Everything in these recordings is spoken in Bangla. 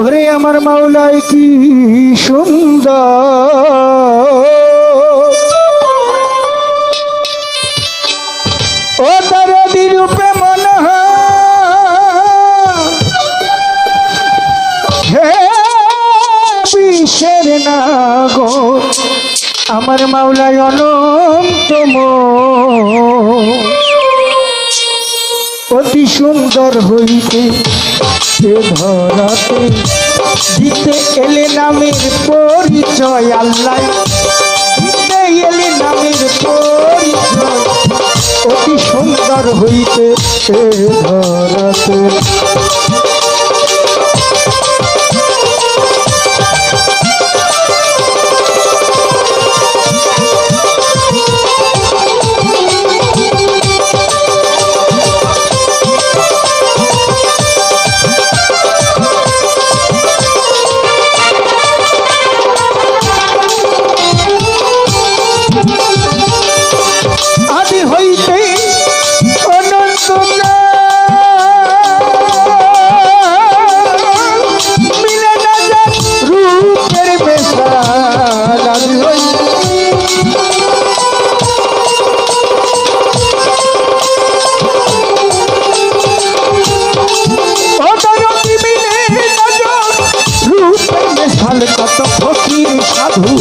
ওরে আমার মাওলাই কি সুন্দর। ও তার রূপে মন বিশ্বের না গো আমার মাওলাই অনন্তম অতি সুন্দর হইতে সে ধরাতে দিতে এলে নামের পরিচয় আল্লাহ। দিতে এলে নামের পরিচয়, অতি সুন্দর হইতে সে ধরাতে। সাল কত ফকির সাধু।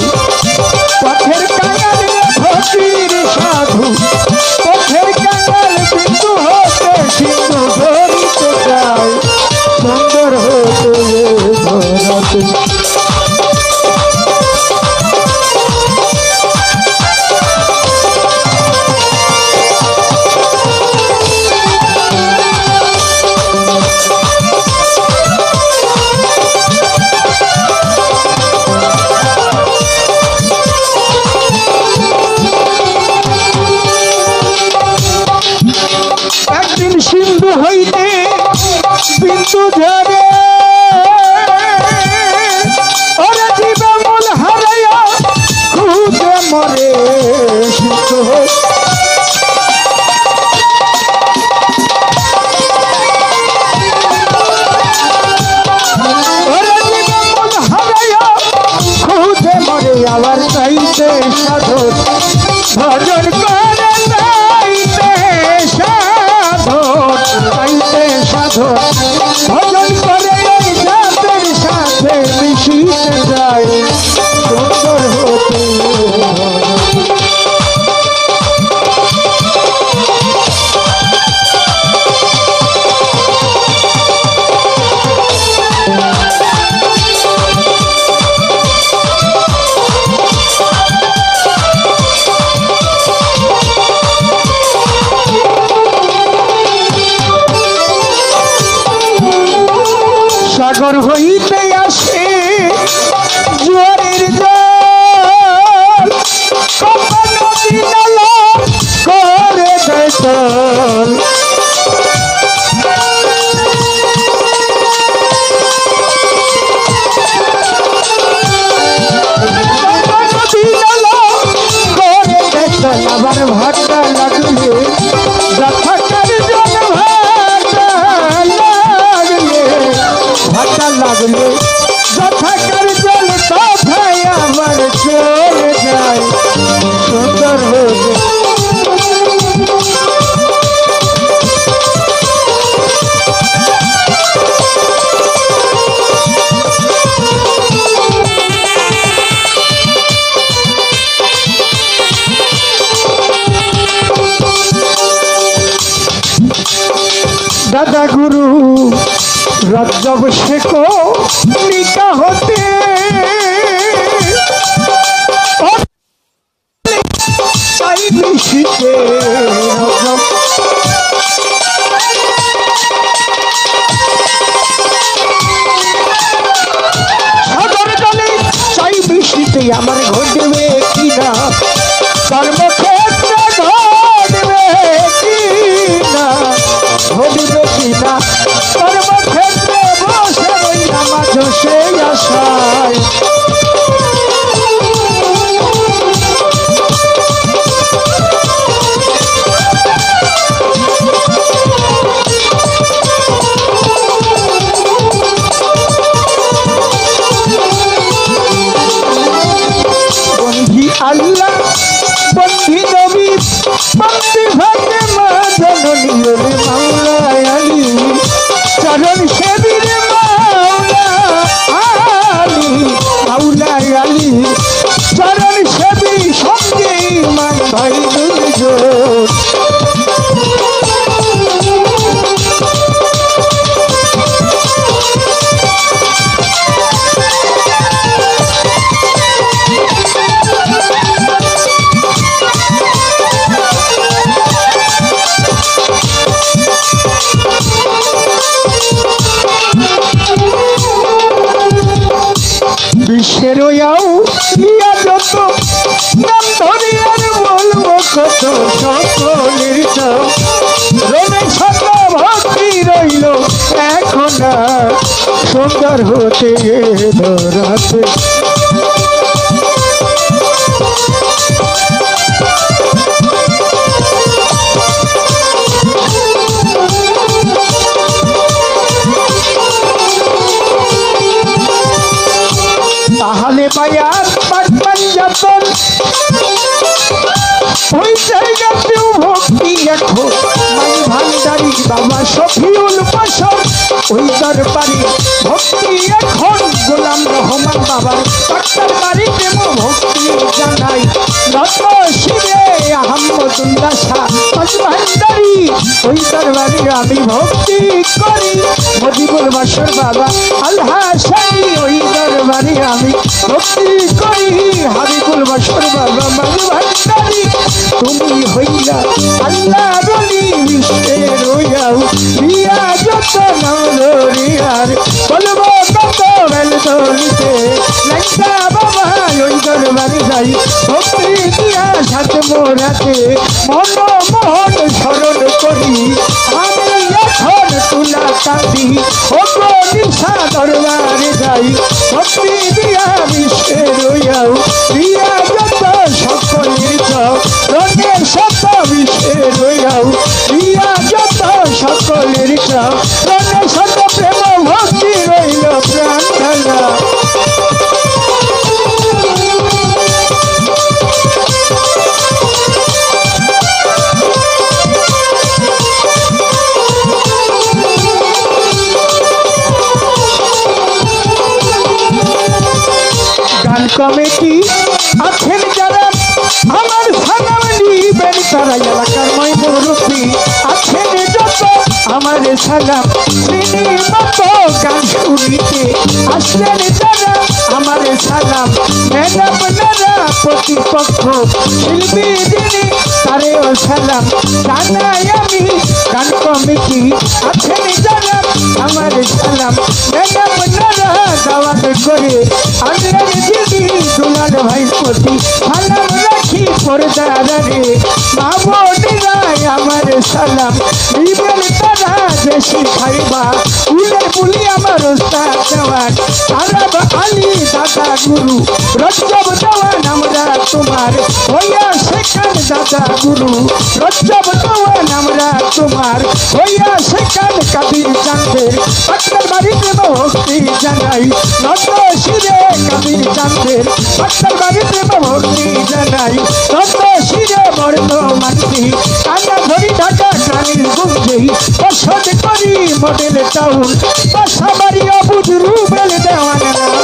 ভূমিকা হতে। চাই মিশিতে আমার ঘরে। বিশ্বের ইয়া যত নাম ধরিয়ার বলব কত সকলের শত ভক্তি রইল এখন সুন্দর হতে বায়ার পাটমান যতন। ওই জায়গাতেও ভক্তি এখন মাই ভান্ডারি বাবা শফিউল ওই দরবারে আমি ভক্তি করি। মজিবুল বাসর বাবা, আল্লাহ শাহী ওই দরবারে আমি ভক্তি করি। হাবিবুল বাসর বাবা মাঝ ভান্ডারি, তুমি হইলা আল্লাহ বলি বিশ্বের রইয়াও রিয়া যত নরিয়ার বলব কত বেল ধরিতে লাইকা বাবা ওই দরবারে যাই, ভক্তি দিয়া সাথ মোরাতে মন মোহন স্মরণ করি আমি এখন তুলা কাঁদি ও গো নিশা দরবারে যাই সত্যি দিয়া বিশ্বের কমিটি আছেন যারা আমার সালাম নিবেন তারা এলাকার মই মুরব্বী আছেন যত আমার সালাম শ্রেণি মতো গান শুনিতে আসলেন যারা আমার সালাম ম্যাডাম নারা প্রতিপক্ষ শিল্পী যিনি, তারেও সালাম। জানাই আমি গান কমিটি আছেন যারা আমার সালাম ম্যাডাম নারা দাওয়াত করে। আনলেন ভাই প্রতি সালাম রাখি পর্দারে মা বোনেরাই আমার সালাম। দিবেন তারা বেশি খাইবা। উলে বুলি আমার ওস্তাদ দেওয়ান আরব আলী দাদা গুরু রজ্জব দেওয়ান আমরা তোমার হইয়া সেখান দাদা গুরু রজ্জব দেওয়ান আমরা তোমার হইয়া সেখান কাবির চান্দের পাটনার বাড়িতে ভক্তি জানাই নত শিরে কাবির চান্দের পাটনার বাড়িতে মডেল টাউন বাসাবাড়ি অবুধ রুবেল দেওয়ান